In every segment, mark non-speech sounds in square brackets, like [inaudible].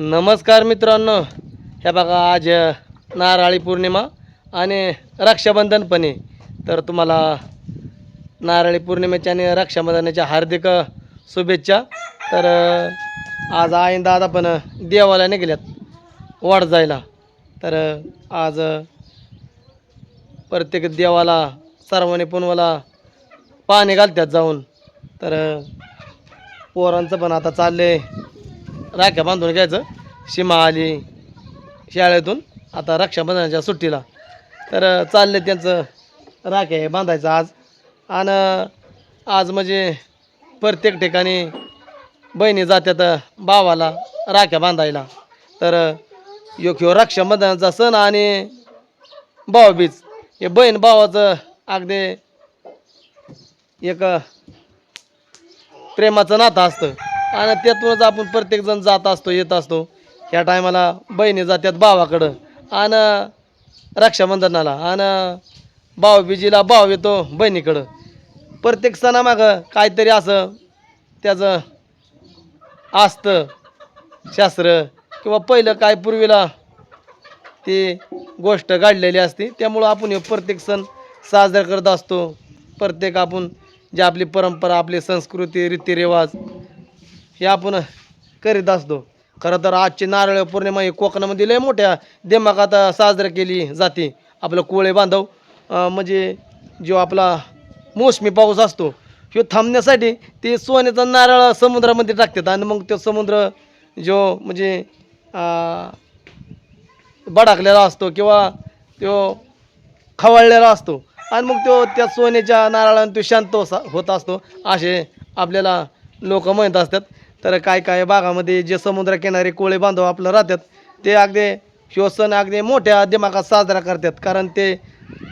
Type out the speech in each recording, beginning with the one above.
नमस्कार मित्रांनो. हे बघा आज नारळी पौर्णिमा आणि रक्षाबंधन पण आहे. तर तुम्हाला नारळी पौर्णिमेच्या आणि रक्षाबंधनाच्या हार्दिक शुभेच्छा. तर आज आई दादा पण देवाला निघल्यात वाढ जायला. तर आज प्रत्येक देवाला सर्वांनी पुनवाला पाणी घालतात जाऊन. तर पोरांचं पण आता चालले राख्या बांधून घ्यायचं. सीमा आली शाळेतून. आता रक्षाबंधनाच्या सुट्टीला. तर चाललं चालले त्यांचं राख्या हे बांधायचं आज. आणि आज म्हणजे प्रत्येक ठिकाणी बहिणी जात्यात भावाला राख्या बांधायला. तर अ, यो रक्षाबंधनाचा सण आणि भाऊबीज हे बहीण भावाचं अगदी एक प्रेमाचं नातं असतं. आणि त्यातूनच आपण प्रत्येकजण जात असतो येत असतो. ह्या टायमाला बहिणी जात्यात भावाकडं. आणि रक्षाबंधनाला आणि भावबीजीला भाव येतो बहिणीकडं. प्रत्येक सणामागं काहीतरी असं त्याचं असतं शास्त्र किंवा पहिलं काय पूर्वीला ती गोष्ट घडलेली असते त्यामुळं आपण हे प्रत्येक सण साजरा करत असतो. प्रत्येक आपण जे आपली परंपरा आपली संस्कृती रीतिरिवाज हे आपण करीत असतो. खरं तर आजची नारळ पौर्णिमा ही कोकणामध्ये लय मोठ्या दिमागात साजरी केली जाते. आपलं कोळे बांधव म्हणजे जो आपला मोसमी पाऊस असतो ह्यो थांबण्यासाठी ते सोन्याचा नारळ समुद्रामध्ये टाकतात आणि मग तो समुद्र जो म्हणजे बडाकलेला असतो किंवा तो खवळलेला असतो आणि मग तो त्या सोन्याच्या नारळाने तो शांत होत असतो. असे आपल्याला लोक म्हणत असतात. तर काय काय भागामध्ये जे समुद्रकिनारी कोळे बांधव आपलं राहतात ते अगदी ह्यो सण अगदी मोठ्या दिमागात साजरा करतात. कारण ते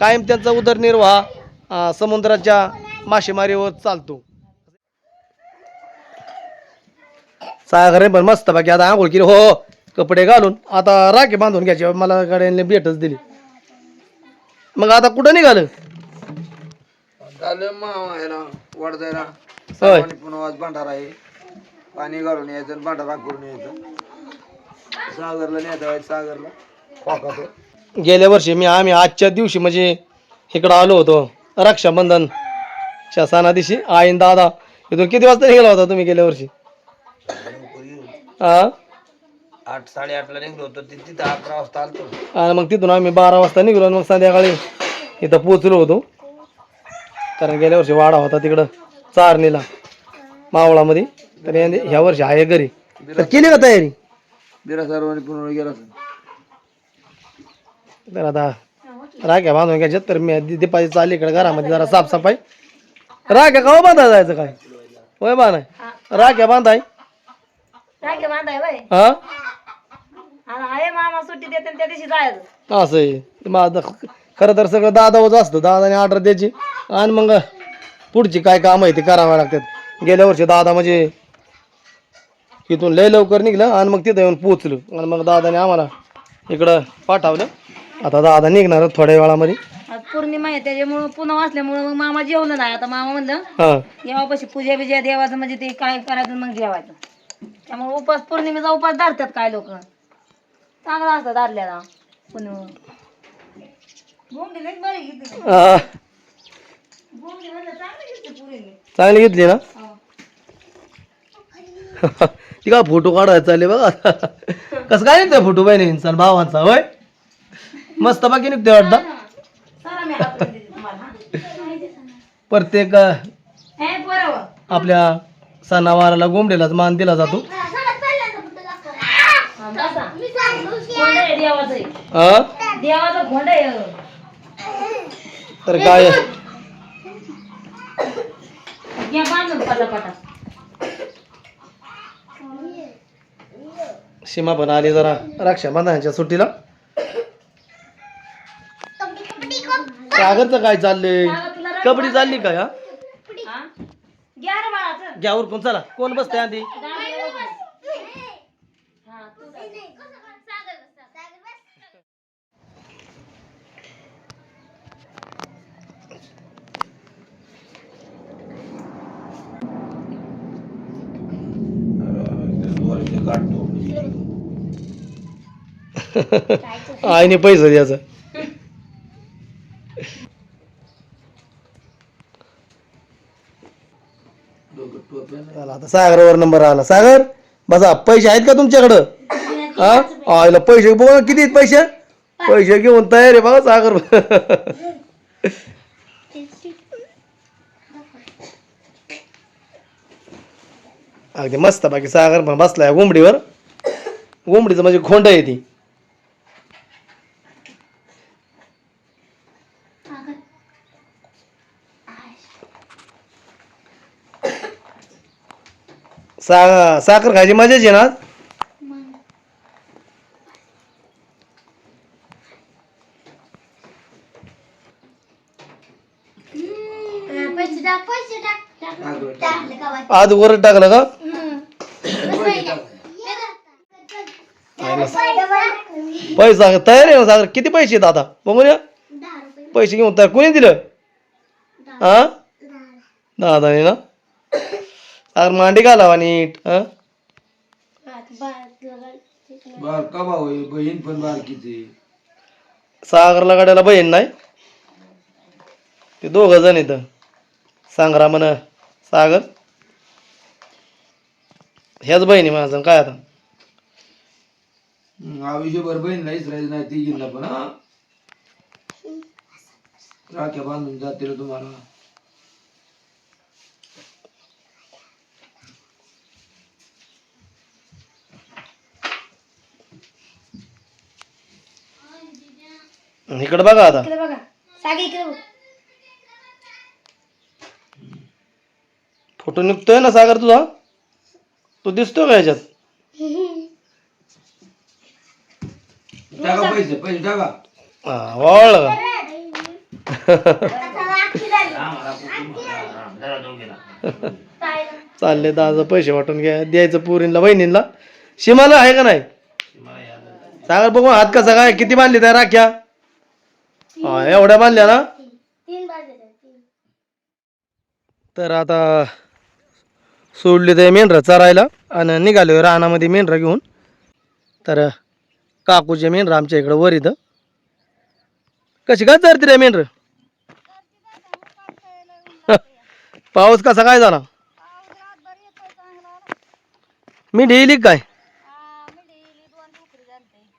कायम त्यांचा उदरनिर्वाह समुद्राच्या मासेमारीवर चालतो. सागरे पण मस्त बाकी आता आंघोळ केली. हो हो कपडे घालून आता राखी बांधून घ्यायची. मला गाड्यांनी भेटच दिली. मग आता कुठं निघालं? झालं मामा ह्याला वडदायला भांडारा आहे. पाणी घालून यायचं भांडारा करून यायचं. सागरला न्यायचं सागरला. गेल्या वर्षी मी आम्ही आजच्या दिवशी म्हणजे इकडं आलो होतो रक्षाबंधनच्या सणा दिवशी. आईन दादा इथून किती वाजता निघाला होता तुम्ही गेल्या वर्षी? हा आठ साडेआठला निघलो होतो तिथं अकरा वाजता आलतो. आणि मग तिथून आम्ही बारा वाजता निघलो आणि मग संध्याकाळी इथं पोचलो होतो. कारण गेल्या वर्षी वाडा होता तिकडं चारणीला मावळामध्ये. तर ह्या वर्षी आहे घरी. तर केली का तयारी? बिरा सर्वांनी पुन्हा गेला तर आता राख्या बांधून घ्यायच्यात तर मी दीपाची चालली इकडे घरामध्ये जरा साफसफाई राख्या का बांधा जायचं काय? होय बांधाय राख्या बांधाय. राखे बांधाय हा? आणि आहे मामा सुट्टी देते आणि त्या दिवशी जायचं. असं आहे. माझं खरं तर सगळं दादावच असतं. दादाने ऑर्डर द्यायची. आणि मग पुढची काय काम आहे ती करावं लागतात. गेल्या वर्षी दादा म्हणजे इथून लय लवकर निघलं आणि मग तिथं येऊन पोचलो आणि मग दादाने आम्हाला इकडं पाठवलं. आता दादा निघणार थोड्या वेळामध्ये. आज पौर्णिमा आहे त्याच्यामुळं पुन्हा वाचल्यामुळं मग मामा जेवलं नाही आता मामा म्हणलं हां. देवापाशी पूजा बिजा देवाचं म्हणजे ते काय करायचं मग जेवायचं. त्यामुळे उपास पौर्णिमेचा उपास धरतात काय लोक. चांगला असतं धरल्याला. पुन्हा चांगली घेतली ना. [laughs] ती का फोटो काढायला चालले बघा. कसं काय निघतोय फोटो बहिणी? इंसान भावांचा होय? मस्त बाकी निघतोय वाटतं. चला मी हात देते तुम्हाला. प्रत्येक. आपल्या सणावाराला गोंबडेलाच मान दिला जातो. तर काय घ्या बांधून पटापटा सीमा पण आली जरा. रक्षाबंधनाच्या सुट्टीला. सागरचं काय चाललंय? कबड्डी चालली काय हा हा? घ्या रे बाळा, चल. कोण बसतंय आधी? हा. काढतो [laughs] आईने पैसा द्यायचा. सागरावर आता सागरवर नंबर आला. सागर बसा. पैसे आहेत का तुमच्याकडं? हा? आईला पैसे बघ किती आहेत पैसे? पैसे घेऊन तयार आहे बघा सागर. अगदी मस्त बाकी सागर बसलाय घोंबडीवर घोंबडीचं म्हणजे खोंड आहे ती. सा साखर खायची मजाच आहे ना. आज वर टाकलं का? पैसा तयार आहे ना सागर? किती पैसे आहेत आता? बघून या पैसे घेऊन तयार. कोणी दिलं? हा? दादाने ना? सागर मांडी घालावा नीट हा? बारका भाऊ आहे? बहीण पण बारकीच सागरला गाड्याला बहीण नाही. ते दोघ जण येत संग्राम म्हण सागर? ह्याच बहिणी माझं. काय आता? आयुष्यभर बहीण नाहीच राहायचं नाही ती गेला पण हा? राख्या बांधून जातील तुम्हाला. इकडे बघा आता. इकडे बघा. सागे इकडे बघ. फोटो निघतोय ना सागर तुझा? तू दिसतोय का ह्याच्यात टाका पैसे पैसे टाका. चालले दादा पैसे वाटून घ्या द्यायचं पुरीला बहिणींना. शिमाला आहे का नाही? सागर बघू हात कसा काय किती बांधले त्या राख्या? हा एवढ्या बांधल्या ना? तर आता सोडली ते मेंढरं चरायला आणि निघालो रानामध्ये मेंढरं घेऊन. तर काकूचे मेंढरं आमच्या इकडं वर इथं. कशी काय चरते रे मेंढरं [laughs] पाऊस कसा काय झाला? मी ढेली काय?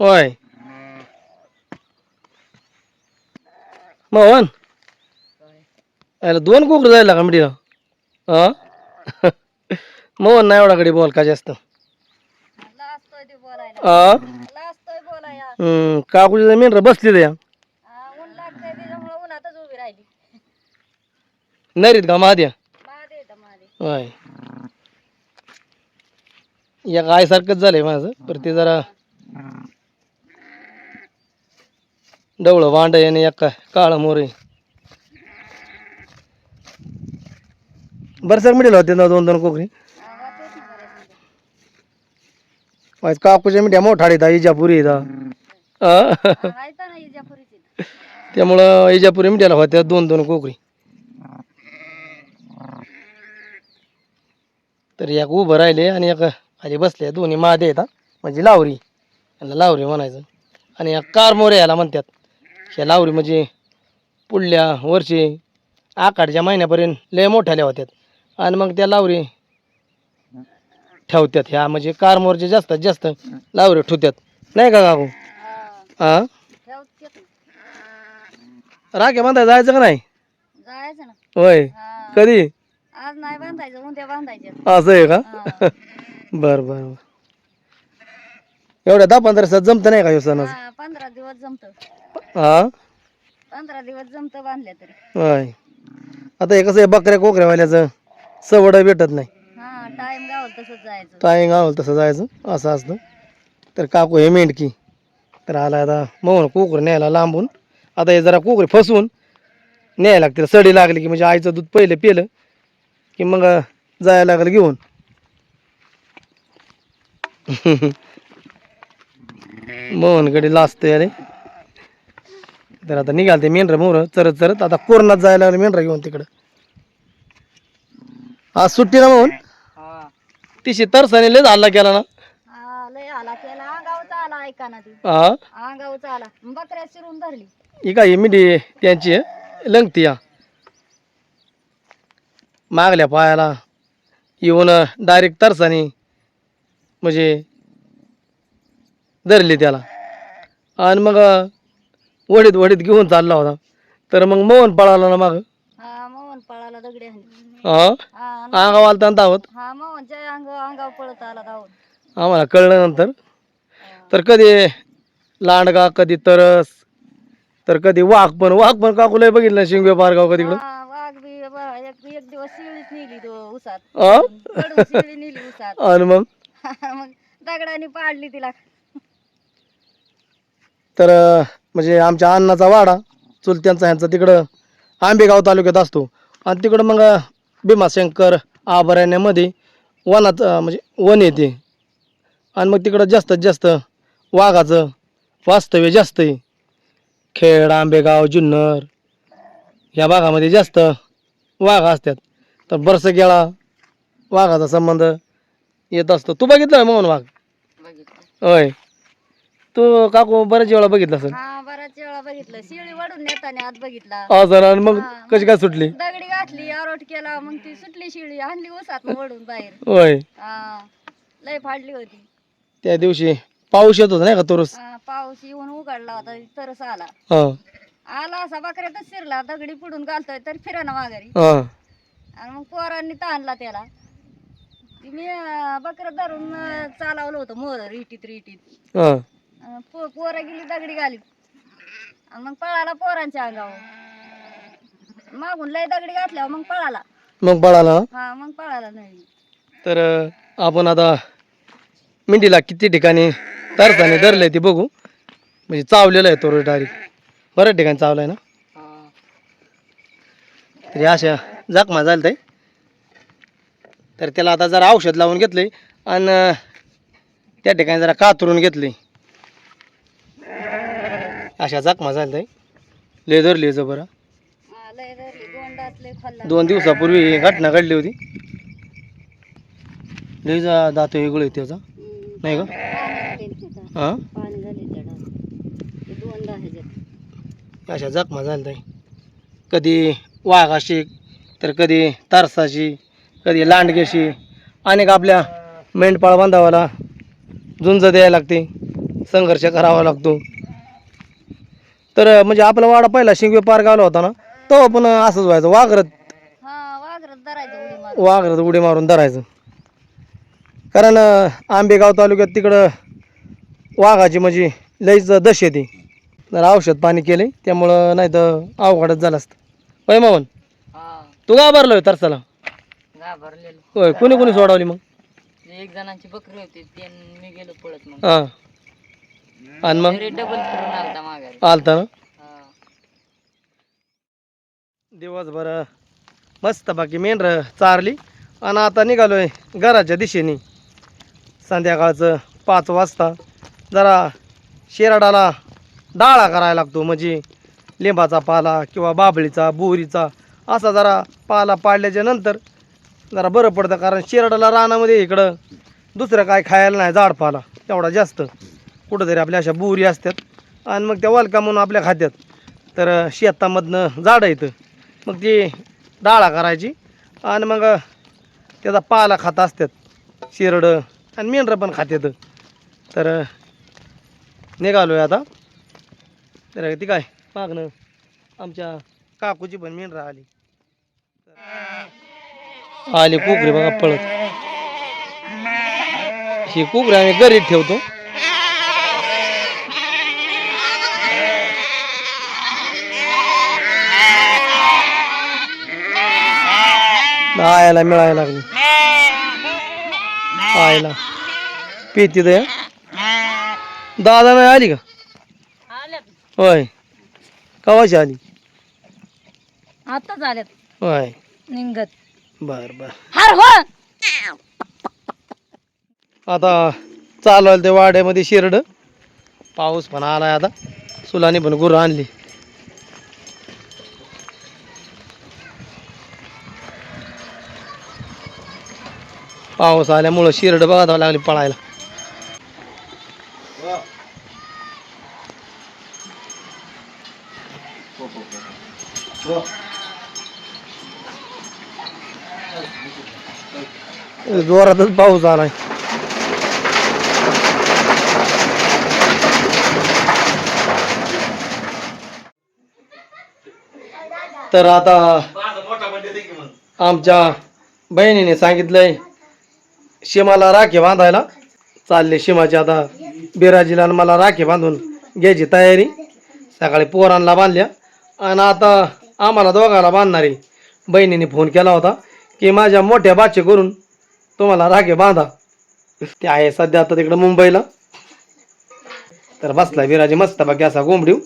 होय. मोहन? याला दोन कुकर जायला का मिडीला हा मोहन नाही एवढा कडे बोल का जास्त हा हम्म काकूची मेंढर बसली त्या नरीत का महाद्या होय. या गायसारखंच झालंय माझं पर ते जरा डवळं वांड आहे आणि एक काळं मोर आहे बरं सर मिळेल होते ना दोन दोन कोकरी काकूच्या मिठ्या मोठा इथं त्यामुळं इजापुरी मिठ्याला होत्या दोन दोन कोकरी. तर एक उभं राहिले आणि एक खाली बसले दोन्ही मादे येतात म्हणजे लावरी. याला लावरी म्हणायचं. आणि या कार मोरे याला म्हणतात. ह्या लावरी म्हणजे पुढल्या वर्षी आखाडच्या महिन्यापर्यंत लय मोठ्याल्या होत्यात आणि मग त्या लावरी ठेवतात ह्या म्हणजे कार मोरचे जास्तीत जास्त लावरी ठेवतात नाही का काकू? हा राख्या बांधाय जायचं का नाही? जायचं ना होय. कधी? आज नाही बांधायचं उद्या बांधायचे असं आहे का? [laughs] बर बर बर. एवढ्या दहा पंधरा दिवसात जमत नाही का ह्यो सण हा पंधरा दिवस जमत. हा पंधरा दिवस जमत बांधल्या तरी. होय. आता हे कसं आहे बकऱ्या कोकऱ्यावाल्याचं सवड भेटत नाही. हा टाइम गावल तसंच जायचं. टाईम आवलं तसं जायचं असं असतं. तर काकू हे मेंढकी. तर आला आता मग कोकर न्यायला लांबून. आता हे जरा कोकरी फसवून न्यायला लागतील. सडी लागली की म्हणजे आईचं दूध पहिलं पिलं की मग जायला लागलं घेऊन. [laughs] मोहनकडे लाजतोय अरे तर आता निघाल ते मेंढरं मोर चरत चरत. आता कोरोनात जायला लागलं मेंढरं घेऊन तिकडं. आज सुट्टी ना मोहन? तिशी तरसाने लय हल्ला केला ना हा लय आला केला अंगावचा आला ऐका ना ती हा अंगावचा आला बकऱ्या शिरून धरली. ही काय ही मिठी त्यांची आहे? लंगती या. मागल्या पायाला येऊन डायरेक्ट तरसानी म्हणजे धरली त्याला. आणि मग वडीत वडीत घेऊन चालला होता. तर मग मोहन पळाला ना मग? हा मोहन पळाला दगडी. हा हा ना धावत? हा मोहन जय अंग अंगावर पळत आला धावून आम्हाला कळलं नंतर. तर कधी लांडगा कधी तरस तर कधी वाघ पण. वाघ पण काकुला बघितलं शिंगवे पारगाव कधी तिकडं हा, वाघ बी ब- एक एक दिवस शिळीच नेली तो उसात? कडून शिळी नेली उसात आणि मग? मग दगडाने पाडली तिला. तर अं, म्हणजे आमच्या अण्णाचा वाडा चुलत्यांचा ह्यांचा तिकडं आंबेगाव तालुक्यात असतो. आणि तिकडं मग अं, भीमाशंकर आभरण्यामध्ये वनात अं, म्हणजे वन येते. आणि मग तिकडं जास्तीत जास्त वाघाचं वास्तव्य जास्त आहे. खेड आंबेगाव जुन्नर या भागामध्ये जास्त वाघ असतात. तर बरसं गेला वाघाचा संबंध येत असतो. तू बघितलं मोहन वाघ? होय. तू काकू बऱ्याच वेळा बघितलं हा वेळा बघितलं. शिळी वडून नेताने बघितला. आणि मग कशी काय सुटली? दगडी घातली आरोट केला मग ती सुटली शिळी आणली उसात वडून बाहेर. होय. हा लय फाडली होती. त्या दिवशी पाऊस येत होता नाही का तुरस? हा, पाऊस येऊन उघडला होता तरच आला. हा. आला असा बकऱ्यातच शिरला दगडी पुढून घालतोय तर फिराना माघारी. हा. आणि मग पोरांनी ताणला त्याला. ती मी अं, बकरं धरून अं, चालवलं होतं मोर रिटीत रिटीत. हा. अं, पो पोरं गेली दगडी घालीत. आणि मग पळाला पोरांच्या अंगावर. मागून लय दगडी घातल्यावर मग पळाला. मग बळाला हा मग पळाला नाही तर अं, आपण आता मिंडीला किती ठिकाणी तरसाने धरलंय ते बघू. म्हणजे चावलेलं आहे तो डायरेक्ट बऱ्याच ठिकाणी चावलाय ना. तरी अशा जखमा झाल्या ताई तर त्याला आता जरा औषध लावून घेतलंय आणि त्या ठिकाणी जरा कातरून घेतली अशा जखमा झाल्या ताई लय धरली जबर हा, दोन दिवसापूर्वी ही घटना घडली होती. लय जा दात वेगळं त्याचा. नाही का? हां? पाणी झाले त्या डास दोनदा ह्याच्यात. अशा जखमा झाल्या कधी वाघाशी तर कधी तारसाशी कधी लांडग्याशी. अनेक आपल्या मेंढपाळ बांधावाला झुंज द्यायला लागते. संघर्ष करावा लागतो. तर म्हणजे आपला वाडा पहिला शिंगवे पार गावला होता ना तो पण असंच व्हायचं. वाघरत हा वाघरत धरायचं उडी मार वाघरत उडी मारून धरायचं. कारण अं, आंबेगाव तालुक्यात तिकडं वाघाची म्हणजे लईच दश येते. जर औषध पाणी केले त्यामुळं नाही तर अवघडच झालं असतं. होय मामन हा. तू घाबरलोय तरसाला? घाबरलेलो होय कोणी कोणी सोडवली मग? एक जणांची बकरी होती ते मी गेलो पळत मग. हां. आणि मग? डबल फिरून आलता माघारी आलता ना? दिवसभर मस्त बाकी मेंढर चारली. आणि आता निघालोय घराच्या दिशेने. संध्याकाळचं पाच वाजता. जरा शेराडाला डाळा करायला लागतो म्हणजे लिंबाचा पाला किंवा बाबळीचा बोहरीचा असा जरा पाला पाडल्याच्या नंतर जरा बरं पडतं कारण शेराडाला रानामध्ये इकडं दुसरं काय खायला नाही झाड पाला एवढा जास्त. कुठंतरी आपल्या अशा बोहरी असतात आणि मग त्या वालका म्हणून आपल्या खात्यात. तर शेतामधनं झाडं येतं मग ती डाळा करायची आणि मग त्याचा पाला खात असतात शिरडं आणि मेंढरं पण खात्यात तर निघालो आहे आता. तर ती काय? मागणं आमच्या काकूची पण मेंढरं आली. आली कुकरी बघा पळत. ही कुकरी आम्ही घरी ठेवतो. आयला मिळायला लागली. आयला. पिती दे दादा नाही आली का? होय. कवाची आली? आता झाल्यात. होय. निघत. बर बर. हर हो आता चालू आहे ते वाड्यामध्ये शिरड. पाऊस पण आलाय आता. सुलाने पण गुरं आणली. पाऊस आल्यामुळं शिरड बघावं लागली पळायला. जोरातच पाऊस आलाय. तर आता आमच्या बहिणीने सांगितलंय शिमाला राखी बांधायला. चालले शिमाची आता बिराजीला आणि मला राखी बांधून घ्यायची तयारी. सकाळी पोरांना बांधल्या. आणि आता आम्हाला दोघाला बांधणारी. बहिणीने फोन केला होता की माझ्या मोठ्या बाचे करून तुम्हाला रागे बांधा. ते आहे सध्या आता तिकडं मुंबईला. तर बसला विराजी मस्त बाकी असा गोंबडीव